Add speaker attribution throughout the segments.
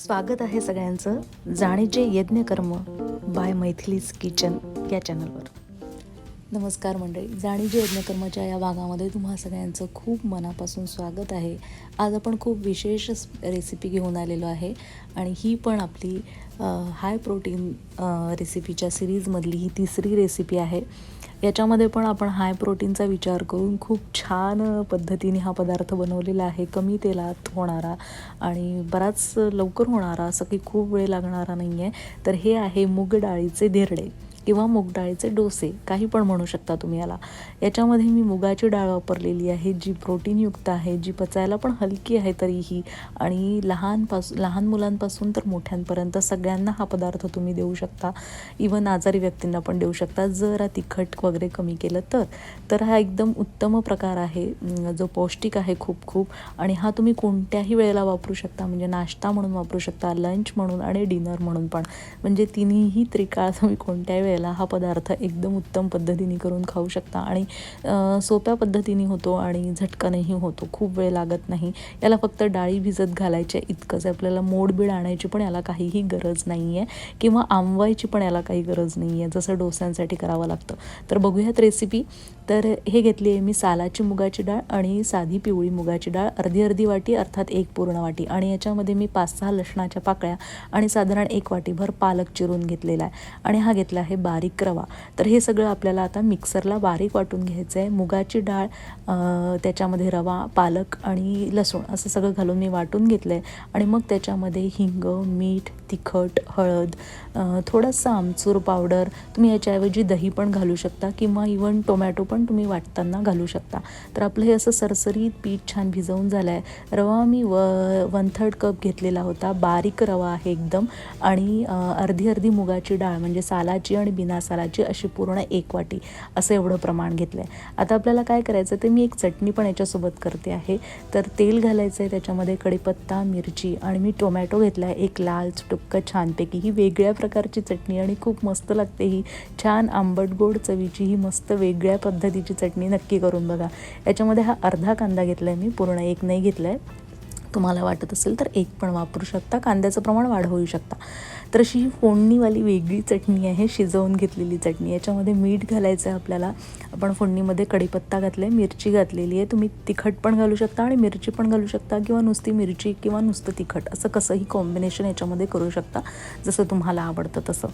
Speaker 1: स्वागत आहे सगळ्यांचं. जाणीचे यज्ञकर्म बाय मैथिलीज किचन या चॅनलवर. नमस्कार मंडळी. जाणीचे यज्ञकर्माच्या या भागामध्ये तुम्हा सगळ्यांचं खूप मनापासून स्वागत आहे. आज आपण खूप विशेष रेसिपी घेऊन आलेलो आहे आणि ही पण आपली हाय प्रोटीन रेसिपीच्या सिरीजमधली ही तिसरी रेसिपी आहे. याच्यामध्ये पण आपण हाय प्रोटीनचा विचार करून खूप छान पद्धतीने हा पदार्थ बनवलेला आहे. कमी तेलात होणारा आणि बराच लवकर होणारा असं की खूप वेळ लागणारा नाही आहे तर हे आहे मूग डाळीचे धिरडे. किंवा मूगडाळीचे डोसे काही पण म्हणू शकता तुम्ही याला. याच्यामध्ये मी मुगाची डाळ वापरलेली आहे जी प्रोटीनयुक्त आहे जी पचायला पण हलकी आहे तरीही आणि लहानपासून लहान मुलांपासून तर मोठ्यांपर्यंत सगळ्यांना हा पदार्थ तुम्ही देऊ शकता. इवन आजारी व्यक्तींना पण देऊ शकता. जरा तिखट वगैरे कमी केलं तर तर हा एकदम उत्तम प्रकार आहे. जो पौष्टिक आहे खूप खूप आणि हा तुम्ही कोणत्याही वेळेला वापरू शकता. म्हणजे नाश्ता म्हणून वापरू शकता लंच म्हणून आणि डिनर म्हणून पण. म्हणजे तिन्हीही त्रिकाळ तुम्ही कोणत्याही वेळेला हा पदार्थ एकदम उत्तम पद्धतीने करून खाऊ शकता आणि सोप्या पद्धतीने होतो आणि झटकनही होतो. खूप वेळ लागत नाही. याला फक्त डाळी भिजत घालायच्या इतकंच आहे. आपल्याला मोडबीड आणायची पण याला काहीही गरज नाही आहे किंवा आंबवायची पण याला काही गरज नाही आहे जसं डोस्यांसाठी करावं लागतं. तर बघूयात रेसिपी तर हे घेतली आहे मी सालाची मुगाची डाळ आणि साधी पिवळी मुगाची डाळ. अर्धी अर्धी वाटी अर्थात एक पूर्ण वाटी. आणि याच्यामध्ये मी पाच सहा लसणाच्या पाकळ्या आणि साधारण एक वाटीभर पालक चिरून घेतलेला आहे. आणि हा घेतला आहे बारीक रवा तर हे सगळं आपल्याला आता मिक्सरला बारीक वाटून घ्यायचं आहे मुगाची डाळ त्याच्यामध्ये रवा पालक आणि लसूण असं सगळं घालून मी वाटून घेतलं आहे आणि मग त्याच्यामध्ये हिंग मीठ तिखट हळद थोडासा आमचूर पावडर तुम्ही याच्याऐवजी दही पण घालू शकता किंवा इवन टोमॅटो पण तुम्ही वाटताना घालू शकता. तर आपलं हे असं सरसरीत पीठ छान भिजवून झालं आहे रवा मी व वन थर्ड कप घेतलेला होता. बारीक रवा आहे एकदम. आणि अर्धी अर्धी मुगाची डाळ म्हणजे सालाची आणि बिना साराची अशी पूर्ण एक वाटी असं एवढं प्रमाण घेतलं आहे आता आपल्याला काय करायचं ते मी एक चटणी पण याच्यासोबत करते आहे. तर तेल घालायचं आहे त्याच्यामध्ये कढीपत्ता मिरची आणि मी टोमॅटो घेतला आहे एक लाल चुटुक्क छानपैकी ही वेगळ्या प्रकारची चटणी आणि खूप मस्त लागते ही. छान आंबट गोड चवीची ही मस्त वेगळ्या पद्धतीची चटणी नक्की करून बघा. याच्यामध्ये हा अर्धा कांदा घेतला आहे मी पूर्ण एक नाही घेतला आहे तुम्हाला वाटत असेल तर एक पण वापरू शकता. कांद्याचं प्रमाण वाढवू शकता. तर अशी ही फोडणीवाली वेगळी चटणी आहे शिजवून घेतलेली चटणी याच्यामध्ये मीठ घालायचं आहे आपल्याला. आपण फोडणीमध्ये कढीपत्ता घातला आहे मिरची घातलेली आहे. तुम्ही तिखट पण घालू शकता आणि मिरची पण घालू शकता किंवा नुसती मिरची किंवा नुसतं तिखट. असं कसंही कॉम्बिनेशन याच्यामध्ये करू शकता जसं तुम्हाला आवडतं तसं.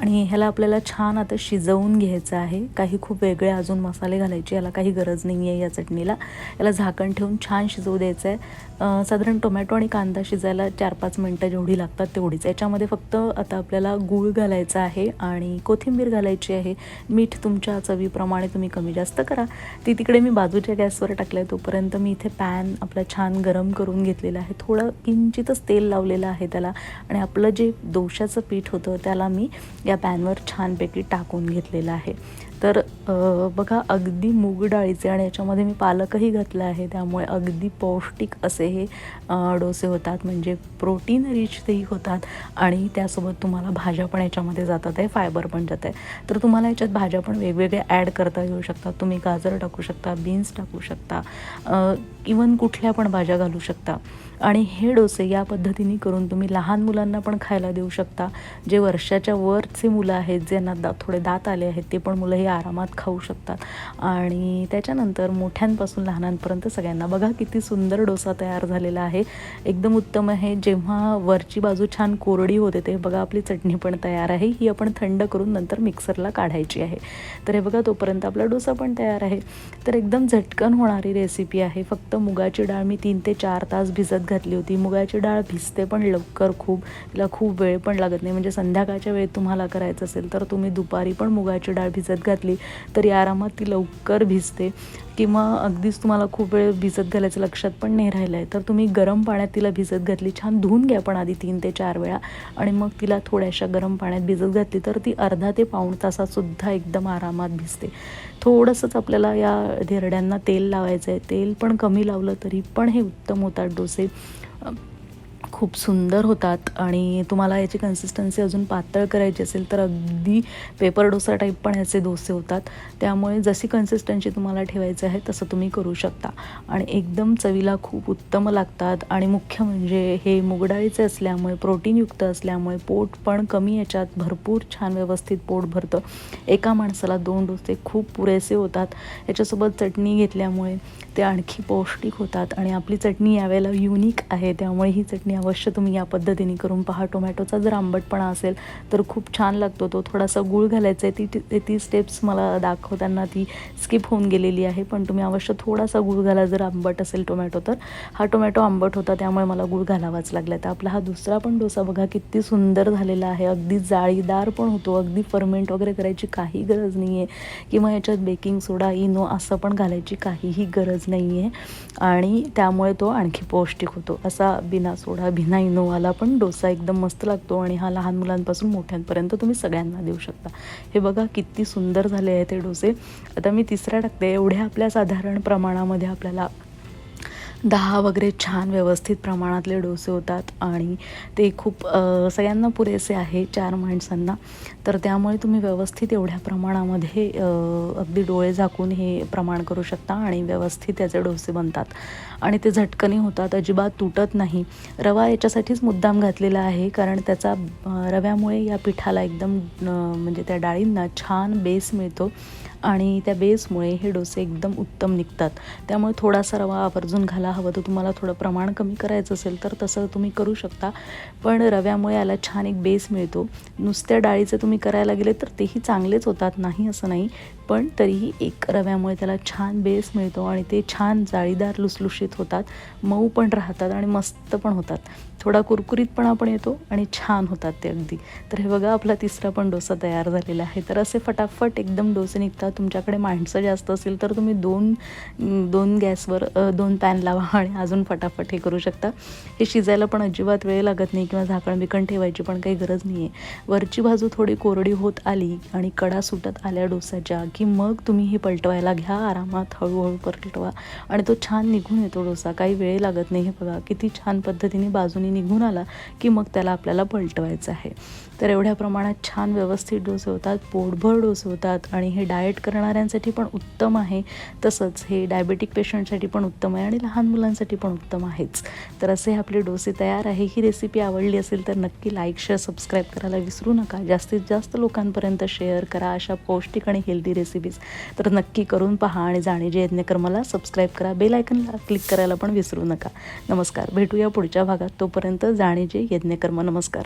Speaker 1: आणि ह्याला आपल्याला छान आता शिजवून घ्यायचं आहे. काही खूप वेगळे अजून मसाले घालायचे याला काही गरज नाही आहे या चटणीला. याला झाकण ठेवून छान शिजवू द्यायचं आहे साधारण टोमॅटो आणि कांदा शिजायला चार पाच मिनटं जेवढी लागतात तेवढीच. याच्यामध्ये फक्त फक्त आता आपल्याला गूळ घालायचा आहे आणि कोथिंबीर घालायची आहे. मीठ तुमच्या चवीप्रमाणे तुम्ही कमी जास्त करा. ती तिकडे मी बाजूच्या गॅसवर टाकलं आहे तोपर्यंत मी इथे पॅन आपला छान गरम करून घेतलेला आहे. थोडं किंचितच तेल लावलेलं आहे त्याला आणि आपलं जे दोशाचं पीठ होतं त्याला मी या पॅनवर छानपैकी टाकून घेतलेलं आहे. तर बघा अगदी मूग डाळीचे आणि याच्यामध्ये मी पालकही घातलं आहे. त्यामुळे अगदी पौष्टिक असे हे डोसे होतात. म्हणजे प्रोटीन रिचही होतात. आणि त्यासोबत तुम्हाला भाज्या पण याच्यामध्ये जातात आहे. फायबर पण जात आहे. तर तुम्हाला याच्यात भाज्या पण वेगवेगळ्या ॲड करता येऊ शकतात. तुम्ही गाजर टाकू शकता बीन्स टाकू शकता इवन कुठल्या पण भाज्या घालू शकता. आणि हे डोसे या पद्धतीने करून तुम्ही लहान मुलांना पण खायला देऊ शकता. जे वर्षाच्या वरचे मुलं आहेत ज्यांना दा थोडे दात आले आहेत ते पण मुलं हे आरामात खाऊ शकतात. आणि त्याच्यानंतर मोठ्यांपासून लहानांपर्यंत सगळ्यांना बघा किती सुंदर डोसा तयार झालेला आहे. एकदम उत्तम आहे. जेव्हा वरची बाजू छान कोरडी होते ते बघा आपली चटणी पण तयार आहे. ही आपण थंड करून नंतर मिक्सरला काढायची आहे. तर हे बघा तोपर्यंत आपला डोसा पण तयार आहे. तर एकदम झटकन होणारी रेसिपी आहे. फक्त मुगाची डाळ मी तीन ते चार तास भिजत घातली होती. मुगाची डाळ भिजते पण लवकर खूप. तिला खूप वेळ पण लागत नाही. म्हणजे संध्याकाळच्या वेळेत तुम्हाला करायचं असेल तर तुम्ही दुपारी पण मुगाची डाळ भिजत घातली तरी आरामात ती लवकर भिजते. किंवा अगदीच तुम्हाला खूप वेळ भिजत घालायचं लक्षात पण नाही राहिलं आहे तर तुम्ही गरम पाण्यात तिला भिजत घातली. छान धुवून घ्या पण आधी तीन ते चार वेळा. आणि मग तिला थोड्याशा गरम पाण्यात भिजत घातली तर ती अर्धा ते पाऊण तासातसुद्धा एकदम आरामात भिजते. थोडंसंच आपल्याला या धिरड्यांना तेल लावायचं आहे तेल पण कमी लावलं तरी पण हे उत्तम होतात डोसे. खूप सुंदर होतात आणि तुम्हाला याची कन्सिस्टन्सी अजून पातळ करायची असेल तर अगदी पेपर डोसा टाईप पण याचे डोसे होतात. त्यामुळे जशी कन्सिस्टन्सी तुम्हाला ठेवायचं आहे तसं तुम्ही करू शकता. आणि एकदम चवीला खूप उत्तम लागतात आणि मुख्य म्हणजे हे मुगडाळीचे असल्यामुळे प्रोटीनयुक्त असल्यामुळे पोट पण कमी याच्यात भरपूर छान व्यवस्थित पोट भरतं. एका माणसाला दोन डोसे खूप पुरेसे होतात. याच्यासोबत चटणी घेतल्यामुळे ते आणखी पौष्टिक होतात आणि आपली चटणी यावेळेला युनिक आहे त्यामुळे ही चटणी अवश्य तुम्ही या पद्धतीने करून पहा. टोमॅटोचा जर आंबटपणा असेल तर खूप छान लागतो तो. थोडासा गूळ घालायचा आहे. ती ती ती स्टेप्स मला दाखवताना ती स्किप होऊन गेलेली आहे. पण तुम्ही अवश्य थोडासा गूळ घाला जर आंबट असेल टोमॅटो तर. हा टोमॅटो आंबट होता त्यामुळे मला गूळ घालावाच लागला तर आपला हा दुसरा पण डोसा बघा किती सुंदर झालेला आहे. अगदी जाळीदार पण होतो. अगदी फर्मेंट वगैरे करायची काही गरज नाही आहे किंवा याच्यात बेकिंग सोडा इनो असं पण घालायची काहीही गरज नाही आहे आणि त्यामुळे तो आणखी पौष्टिक होतो. असा बिना सोडा भिना इनोवाला पण डोसा एकदम मस्त लागतो आणि हा लहान मुलांपासून मोठ्यांपर्यंत तुम्ही सगळ्यांना देऊ शकता. हे बघा किती सुंदर झाले आहे ते डोसे. आता मी तिसरा टाकते. एवढ्या आपल्या साधारण प्रमाणामध्ये आपल्याला दहा वगैरे छान व्यवस्थित प्रमाणातले डोसे होतात आणि ते खूप सगळ्यांना पुरेसे आहे चार माणसांना. तर त्यामुळे तुम्ही व्यवस्थित एवढ्या प्रमाणामध्ये अगदी डोळे झाकून हे प्रमाण करू शकता आणि व्यवस्थित त्याचे डोसे बनतात. आणि ते झटकनी होतात अजिबात तुटत नाही. रवा याच्यासाठीच मुद्दाम घातलेला आहे कारण त्याचा रव्यामुळे या पिठाला एकदम म्हणजे त्या डाळींना छान बेस मिळतो. आणि त्या बेसमुळे हे डोसे एकदम उत्तम निघतात. त्यामुळे थोडासा रवा आवर्जून घाला हवं. तर तुम्हाला थोडं प्रमाण कमी करायचं असेल तर तसं तुम्ही करू शकता. पण रव्यामुळे याला छान एक बेस मिळतो. नुसत्या डाळीचं तुम्ही करायला गेले तर तेही चांगलेच होतात. नाही असं नाही. पण तरीही एक रव्यामुळे त्याला छान बेस मिळतो आणि ते छान जाळीदार लुसलुशीत होतात. मऊ पण राहतात आणि मस्त पण होतात. थोडा कुरकुरीतपणा पण येतो आणि छान होतात ते अगदी. तर हे बघा आपला तिसरा पण डोसा तयार झालेला आहे. तर असे फटाफट एकदम डोसे निघतात. तुमच्याकडे माणसं जास्त असतील तर तुम्ही दोन दोन गॅसवर दोन पॅन लावा आणि अजून फटाफट हे करू शकता. हे शिजायला पण अजिबात वेळ लागत नाही किंवा झाकण बिकण ठेवायची पण काही गरज नाही आहे वरची बाजू थोडी कोरडी होत आली आणि कडा सुटत आल्या डोसाच्या की मग तुम्ही हे पलटवायला घ्या आरामात हळूहळू पलटवा आणि तो छान निघून येतो डोसा. काही वेळ लागत नाही हे बघा. किती छान पद्धतीने बाजूनी निघून आला की मग त्याला आपल्याला पलटवायचं आहे. तर एवढ्या प्रमाणात छान व्यवस्थित डोसे होतात पोटभर डोसे होतात आणि हे डाएट करणाऱ्यांसाठी पण उत्तम आहे. तसंच हे डायबेटिक पेशंटसाठी पण उत्तम आहे आणि लहान मुलांसाठी पण उत्तम आहेच. तर असे आपले डोसे तयार आहे. ही रेसिपी आवडली असेल तर नक्की लाईक शेअर सबस्क्राईब करायला विसरू नका. जास्तीत जास्त लोकांपर्यंत शेअर करा अशा पौष्टिक आणि हेल्दी रेसिपीज तर नक्की करून पहा आणि जाणीचे यज्ञकर्माला सबस्क्राईब करा. बेल आयकनला क्लिक करायला पण विसरू नका. नमस्कार. भेटूया पुढच्या भागात. तोपर्यंत जाणीचे यज्ञकर्म. नमस्कार.